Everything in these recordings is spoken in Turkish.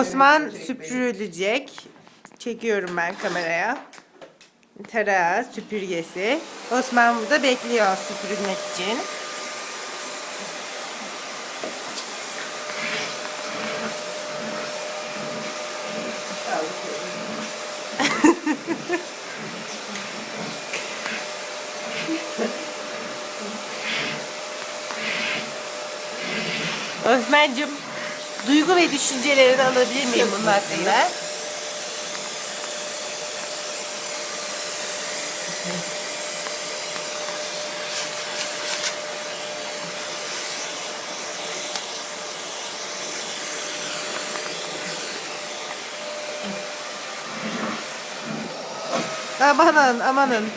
Osman süpürülecek. Çekiyorum ben kameraya. Tarağı, süpürgesi. Osman burada bekliyor süpürülmek için. Osman'cığım duygu ve düşüncelerini alabilir miyim bunun hakkında? Amanın amanın.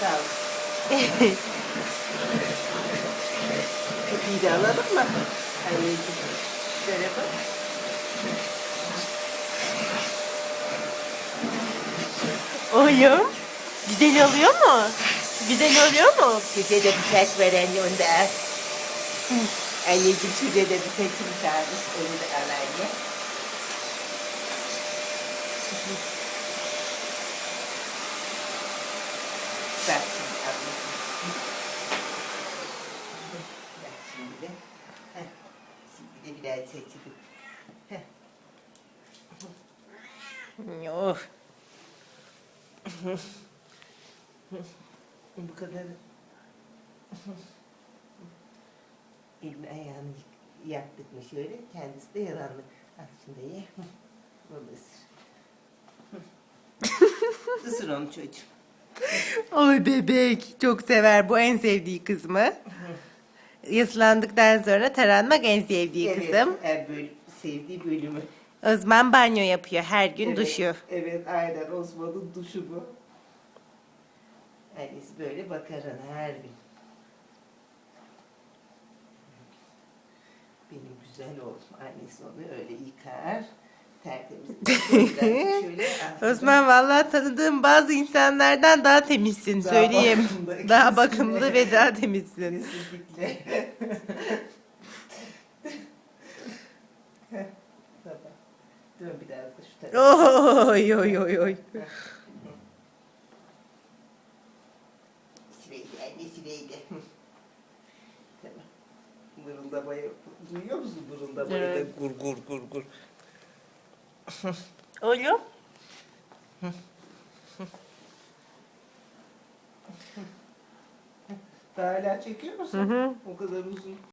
Sağ ol. De alalım mı? Anneciğim. Şöyle bak. Oyum. Güzel oluyor mu? Güzel oluyor mu? Size de bir ses veren onda. Anneciğim size de bir sesini çağırmış. Onu da al anne. Bak şimdi ablacığım. Bak şimdi. Heh. Şimdi de biraz seçelim. Heh. Bu kadar elini ayağını yaktık mı şöyle kendisi de yaranlı. Al şunu da ye. Bunu ısır. Isır onu çocuğum. Oy bebek. Çok sever. Bu en sevdiği kızımı. Yaslandıktan sonra taranmak en sevdiği kızım. en böyle sevdiği bölümü. Osman banyo yapıyor her gün Evet, duşu. Evet aynen Osman'ın duşu bu. Annesi böyle bakar ona her gün. Benim güzel oğlum. Annesi onu öyle yıkar. Tertemiz. Şöyle, Osman vallahi tanıdığım bazı insanlardan daha temizsin Daha söyleyeyim. bakımlı, daha bakımlı ve daha temizsin. Kesinlikle. tamam. Dön biraz da şu tarafa. Oy oy oy oy. Şuraydı anne şuraydı. tamam. Mırıldamayı duyuyor musun mırıldamayı da Evet. gur gur gur gur. Oğlum. Daha hala çekiyor musun? Hı hı. O kadar uzun.